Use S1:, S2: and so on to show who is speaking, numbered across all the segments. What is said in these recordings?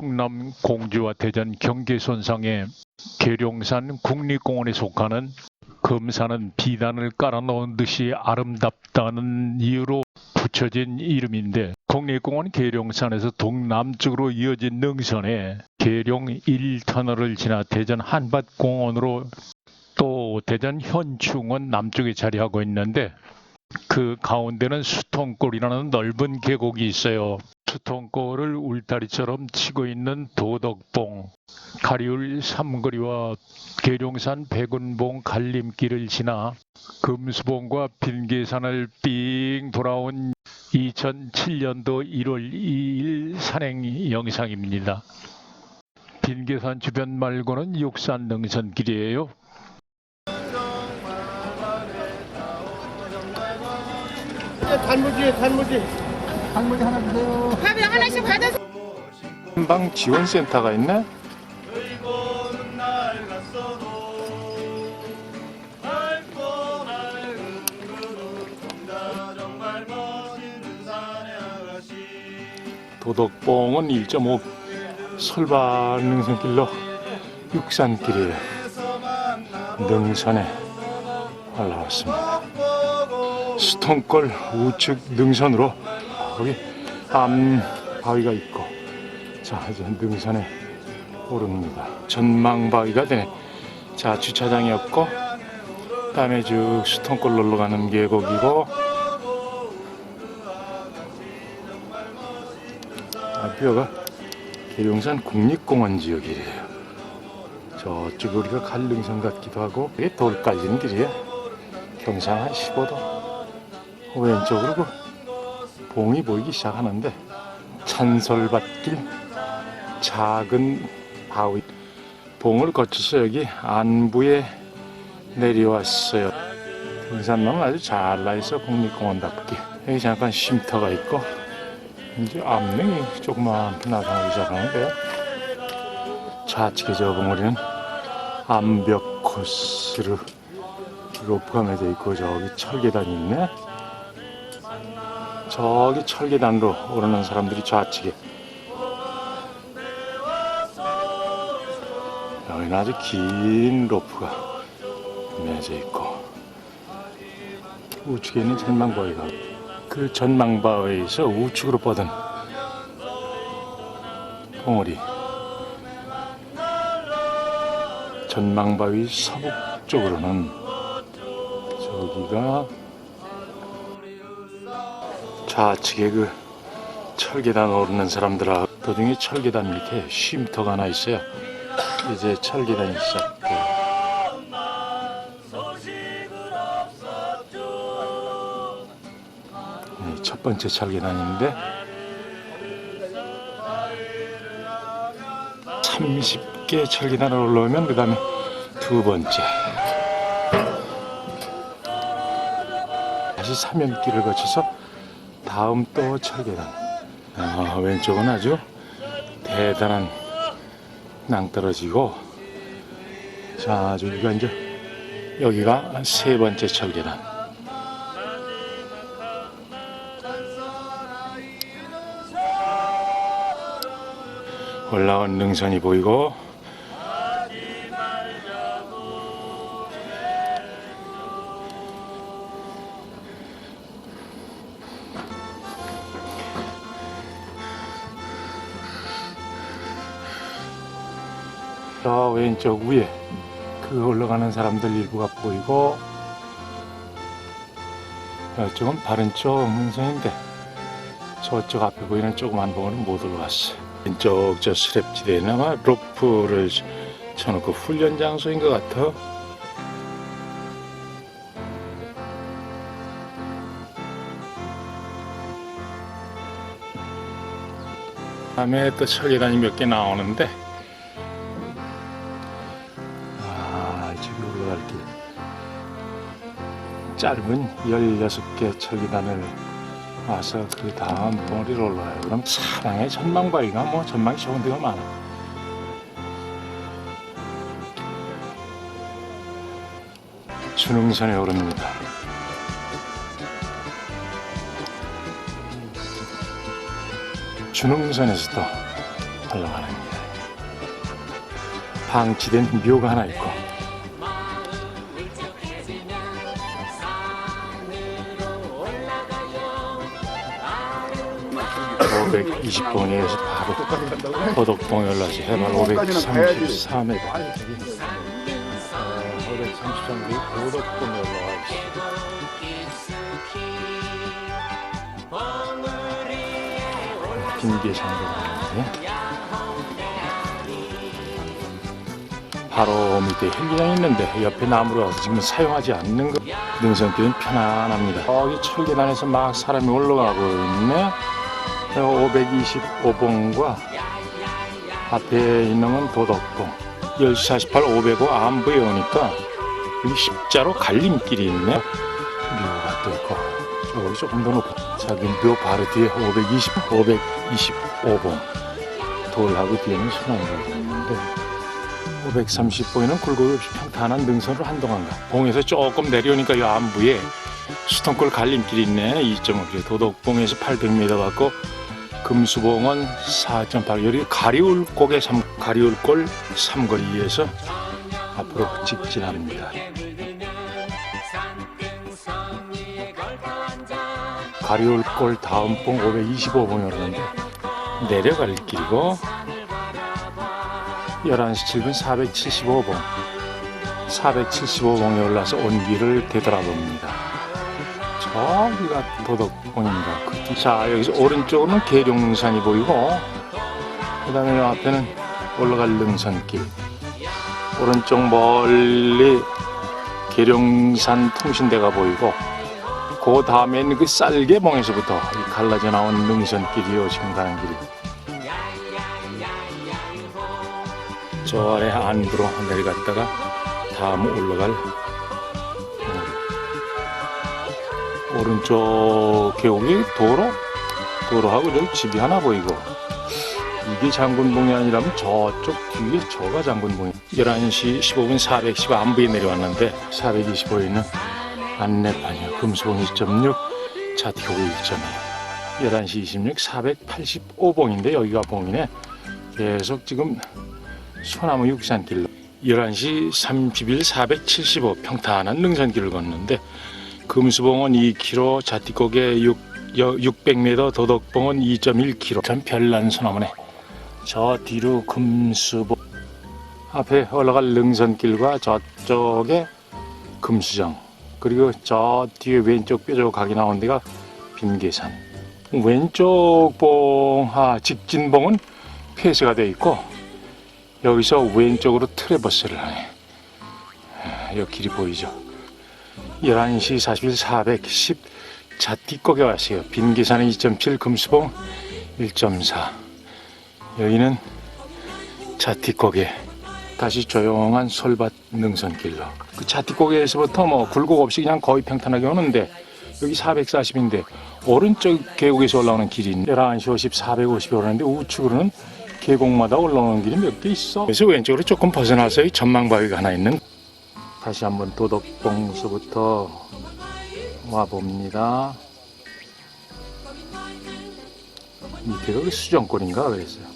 S1: 충남 공주와 대전 경계선상의 계룡산 국립공원에 속하는 금산은 비단을 깔아놓은 듯이 아름답다는 이유로 붙여진 이름인데 국립공원 계룡산에서 동남쪽으로 이어진 능선에 계룡 1터널을 지나 대전 한밭공원으로 또 대전 현충원 남쪽에 자리하고 있는데 그 가운데는 수통골이라는 넓은 계곡이 있어요. 수통골을 울타리처럼 치고 있는 도덕봉, 가리울 삼거리와 계룡산 백운봉 갈림길을 지나 금수봉과 빈계산을 삥 돌아온 2007년도 1월 2일 산행 영상입니다. 빈계산 주변 말고는 육산 능선길이에요.
S2: 단무지, 단무지.
S3: 단무지 하나 주세요.
S4: 밥이 하나씩 받아서
S2: 한방 지원센터가 있네. 도덕봉은 1.5 솔밭 능선길로 육산길이에요. 능선에 올라왔습니다. 수통골 우측 능선으로 거기 암 바위가 있고 자 이제 능선에 오릅니다. 전망 바위가 되네. 자 주차장이 없고 그다음에 쭉 수통골 놀러 가는 계곡이고 앞이가 계룡산 국립공원 지역이래요. 저쪽 우리가 갈릉선 같기도 하고 이게 돌 깔리는 길이에요. 경상 한 15도. 왼쪽으로 그 봉이 보이기 시작하는데 찬솔밭길 작은 바위 봉을 거쳐서 여기 안부에 내려왔어요. 등산로는 아주 잘 나있어 국립공원답게 여기 잠깐 쉼터가 있고 이제 암릉이 조그맣게 나타나기 시작하는데요. 좌측에 저 봉우리는 암벽 코스로 로프가 매져 있고 저기 철계단이 있네. 저기 철계단으로 오르는 사람들이 좌측에 여기는 아주 긴 로프가 매져 있고 우측에 있는 전망바위가 그 전망바위에서 우측으로 뻗은 봉우리. 전망바위 서북 쪽으로는 저기가 좌측에 그 철계단 오르는 사람들아 도중에 철계단 밑에 쉼터가 하나 있어요. 이제 철계단이 시작돼. 네, 첫 번째 철계단인데 30개 철계단을 올라오면 그 다음에 두 번째 다시 사면길을 거쳐서 다음 또 철계단. 아, 왼쪽은 아주 대단한 낭떠러지고, 자, 저기가 이제, 여기가 세 번째 철계단. 올라온 능선이 보이고, 저 왼쪽 위에 그 올라가는 사람들 일부가 보이고 이쪽은 바른 쪽 능선인데 저쪽 앞에 보이는 조그만 봉우는 못 올라갔어 왼쪽 저 스랩지대에는 아마 로프를 쳐놓고 훈련 장소인 것 같아. 다음에 또 철계단이 몇 개 나오는데 짧은 16개 철기단을 와서 그 다음 봉우리로 올라가요. 그럼 사랑의 전망바위가 뭐 전망이 좋은 데가 많아. 준흥선에 오릅니다. 준흥선에서도 흘러가는 길. 방치된 묘가 하나 있고 (520번에서) 바로 도덕봉에 올라서 해발 533m 533m 도덕봉에 올라와 있습니다 빈계산도 있는데 바로 밑에 헬기장이 있는데 옆에 나무라서 지금 사용하지 않는 거. 능선길은 편안합니다. 거기 철계단에서 막 사람이 올라가고 있네 525봉과 앞에 있는 건 도덕봉 10시 48 505안 보여오니까 여기 십자로 갈림길이 있네. 묘가 또 있고 저기 조금 더 높은 자기 묘 바로 뒤에 520, 525봉 돌하고 뒤에는 순환로가 있는데 530봉에는 굴곡이 없이 평탄한 능선을 한동안 가 봉에서 조금 내려오니까 이 안부에 수통골 갈림길이 있네 2.5km 도덕봉에서 800m 받고 금수봉은 4.8 여기 가리울골의 삼, 가리울골 삼거리에서 앞으로 직진합니다. 가리울골 다음 봉 525봉이 오르는데 내려갈 길이고 11시 7분 475봉 475봉에 올라서 온 길을 되돌아봅니다. 저기가 뒤- 자, 여기서 오른쪽은 계룡산이 보이고, 그 다음에 앞에는 올라갈 능선길. 오른쪽 멀리 계룡산 통신대가 보이고, 그 다음에는 그 쌀개봉에서부터 이 갈라져 나온 능선길이요, 지금 가는 길이. 저 아래 안으로 내려갔다가 다음 올라갈 오른쪽 계곡이 도로? 도로하고 저기 집이 하나 보이고. 이게 장군봉이 아니라면 저쪽 뒤에 저가 장군봉이 11시 15분 410 안부에 내려왔는데 425에는 안내판이요. 금수봉 2.6 자티고고 1.2 11시 26 485봉인데 여기가 봉이네. 계속 지금 소나무 육산길로. 11시 31 475 평탄한 능선길을 걷는데 금수봉은 2km, 자티곡에 6, 600m, 도덕봉은 2.1km. 전 별난 소나무네. 저 뒤로 금수봉. 앞에 올라갈 능선길과 저쪽에 금수정. 그리고 저 뒤에 왼쪽 뾰족 각이 나온 데가 빈계산. 왼쪽 봉, 아, 직진봉은 폐쇄가 되어 있고, 여기서 왼쪽으로 트레버스를 하네. 아, 여기 길이 보이죠? 11시 41, 410 자띠곡에 왔어요. 빈계산은 2.7, 금수봉 1.4. 여기는 자띠곡에 다시 조용한 솔밭 능선길로. 그 자띠곡에서부터 뭐 굴곡 없이 그냥 거의 평탄하게 오는데 여기 440인데 오른쪽 계곡에서 올라오는 길이 11시 50, 450이 오르는데 우측으로는 계곡마다 올라오는 길이 몇 개 있어. 그래서 왼쪽으로 조금 벗어나서 이 전망바위가 하나 있는 다시 한번 도덕봉수부터 와봅니다. 밑에가 그 수정골인가 그랬어요.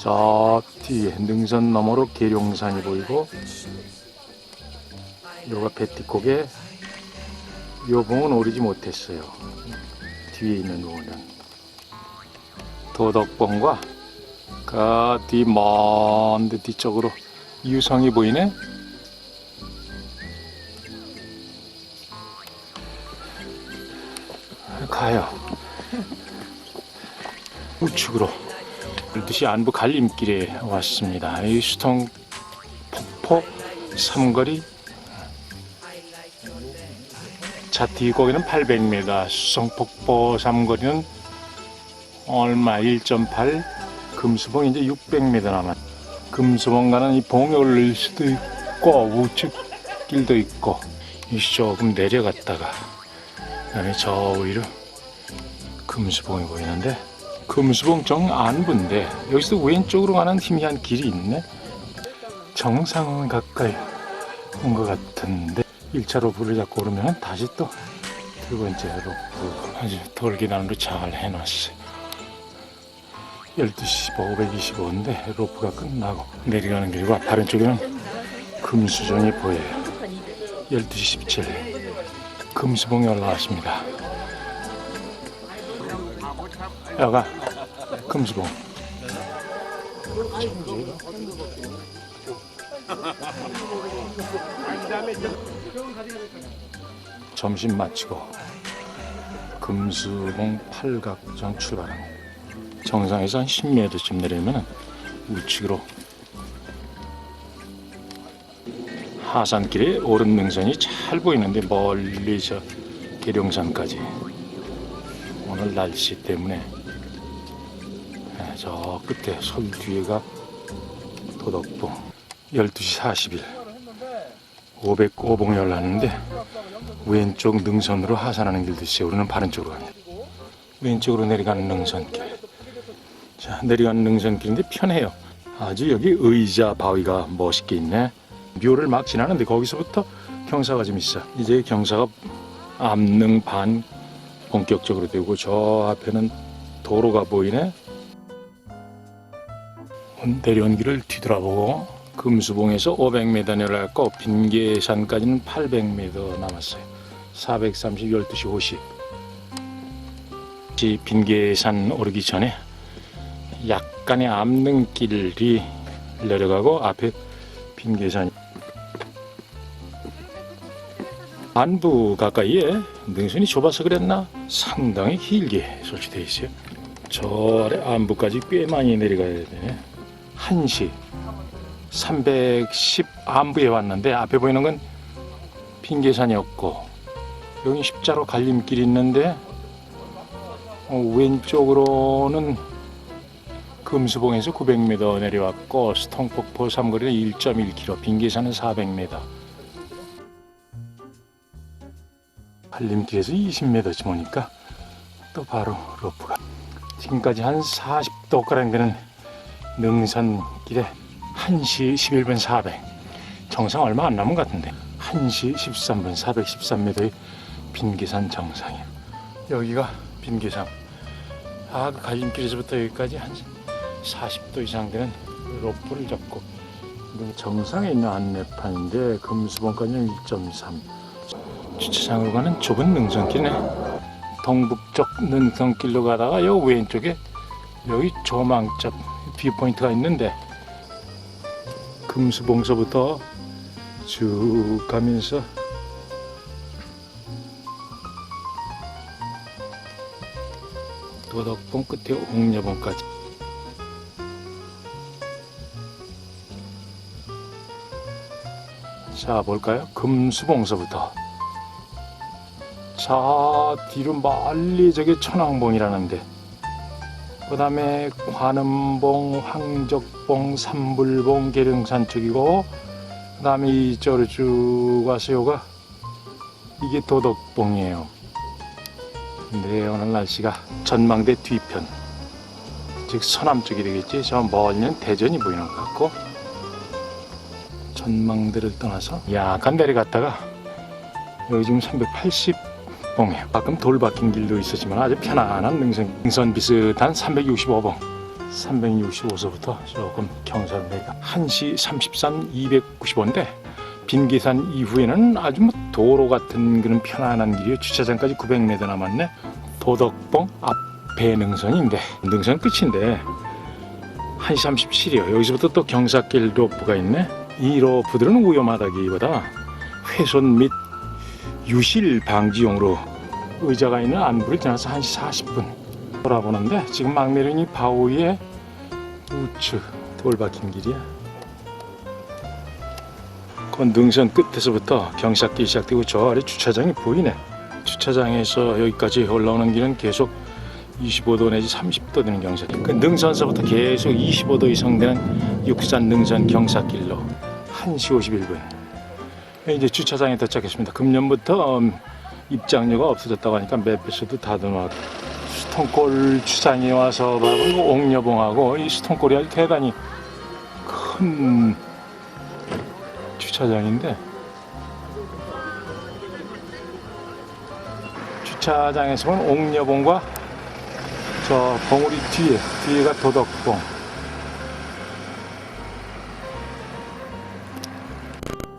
S2: 저 뒤에 능선 너머로 계룡산이 보이고 요가 배티콕에 요 봉은 오르지 못했어요. 뒤에 있는 봉은 도덕봉과 그 뒤먼데 뒤쪽으로 유성이 보이네. 가요. 우측으로 12시 안부 갈림길에 왔습니다. 이 수통 폭포 삼거리 자티 거기는 800m, 수성 폭포 삼거리는 얼마 1.8 금수봉 이제 600m 남았. 금수봉 가는 이 봉에 올릴 수도 있고 우측 길도 있고 이 조금 내려갔다가 그다음에 저 위로 금수봉이 보이는데 금수봉 정 안부인데 여기서 왼쪽으로 가는 희미한 길이 있네. 정상은 가까이 온 것 같은데 1차 로프를 잡고 오르면 다시 또 두 번째 로프 아주 돌계단으로 잘 해놨어 12시 525인데 로프가 끝나고 내려가는 길과 다른 쪽에는 금수정이 보여요. 12시 17 금수봉이 올라왔습니다. 여가 금수봉. 점심 마치고 금수봉 팔각정 출발합니다. 정상에서 한 10m쯤 내리면 우측으로 하산길에 오른 능선이 잘 보이는데 멀리 저 계룡산까지 오늘 날씨 때문에 네, 저 끝에 솔 뒤에가 도덕봉 12시 40일 505봉이 올랐는데 왼쪽 능선으로 하산하는 길도 있어요. 우리는 바른 쪽으로 갑니다. 왼쪽으로 내려가는 능선길. 자, 내려가는 능선길인데 편해요. 아주 여기 의자 바위가 멋있게 있네. 묘를 막 지나는데 거기서부터 경사가 좀 있어. 이제 경사가 암릉 반 본격적으로 되고 저 앞에는 도로가 보이네. 내려온 길을 뒤돌아보고 금수봉에서 500m 내려갔고 빈계산까지는 800m 남았어요. 430, 12시 50. 이 빈계산 오르기 전에 약간의 암릉길이 내려가고 앞에 빈 계산 안부 가까이에 능선이 좁아서 그랬나 상당히 길게 설치되어 있어요. 저 아래 안부까지 꽤 많이 내려가야 되네. 1시 310 안부에 왔는데 앞에 보이는 건 빈계산이었고 여기 십자로 갈림길이 있는데 어, 왼쪽으로는 금수봉에서 900m 내려왔고 스통폭포 삼거리는 1.1km 빈계산은 400m 갈림길에서 20m쯤 오니까 또 바로 로프가 지금까지 한 40도 가량 되는 능선길에 1시 11분 400 정상 얼마 안 남은 것 같은데 1시 13분 413m의 빈계산 정상이에요. 여기가 빈계산. 아 그 갈림길에서부터 여기까지 한 40도 이상 되는 로프를 잡고 정상에 있는 안내판인데 금수봉까지는 1.3 주차장으로 가는 좁은 능선길이네. 동북쪽 능선길로 가다가 여기 왼쪽에 여기 조망cap 뷰포인트가 있는데 금수봉서부터 쭉 가면서 도덕봉 끝에 옥녀봉까지 자 볼까요? 금수봉서부터. 자 뒤로 멀리 저게 천왕봉이라는데. 그 다음에 관음봉, 황적봉, 삼불봉, 계룡산 쪽이고 그 다음에 이쪽으로 쭉 와서 요가 이게 도덕봉이에요. 근데 오늘 날씨가 전망대 뒤편 즉 서남 쪽이 되겠지? 저 멀리는 대전이 보이는 것 같고 전망대를 떠나서 약간 내려갔다가 여기 지금 380봉이에요 가끔 돌 박힌 길도 있었지만 아주 편안한 능선, 능선 비슷한 365봉 365서부터 조금 경사를 내가 1시 33, 295인데 빈계산 이후에는 아주 뭐 도로 같은 그런 편안한 길이에요. 주차장까지 900m 남았네. 도덕봉 앞에 능선인데 능선 끝인데 1시 37이요. 여기서부터 또 경사길 로프가 있네. 이 로프들은 위험하다기보다 훼손 및 유실 방지용으로 의자가 있는 안부를 지나서 1시 40분 돌아보는데 지금 막 내린 이 바위에 우측 돌 박힌 길이야. 그 능선 끝에서부터 경사길이 시작되고 저 아래 주차장이 보이네. 주차장에서 여기까지 올라오는 길은 계속 25도 내지 30도 되는 경사. 그 능선서부터 계속 25도 이상 되는 육산 능선 경사길로 1시 51분. 이제 주차장에 도착했습니다. 금년부터 음, 입장료가 없어졌다고 하니까 맵에서도 다듬어 수통골 주장이 와서 바로 뭐 옥녀봉하고 이 수통골이 아주 대단히 큰 주차장인데 주차장에서 는 옥녀봉과 저 봉우리 뒤에 뒤에가 도덕봉.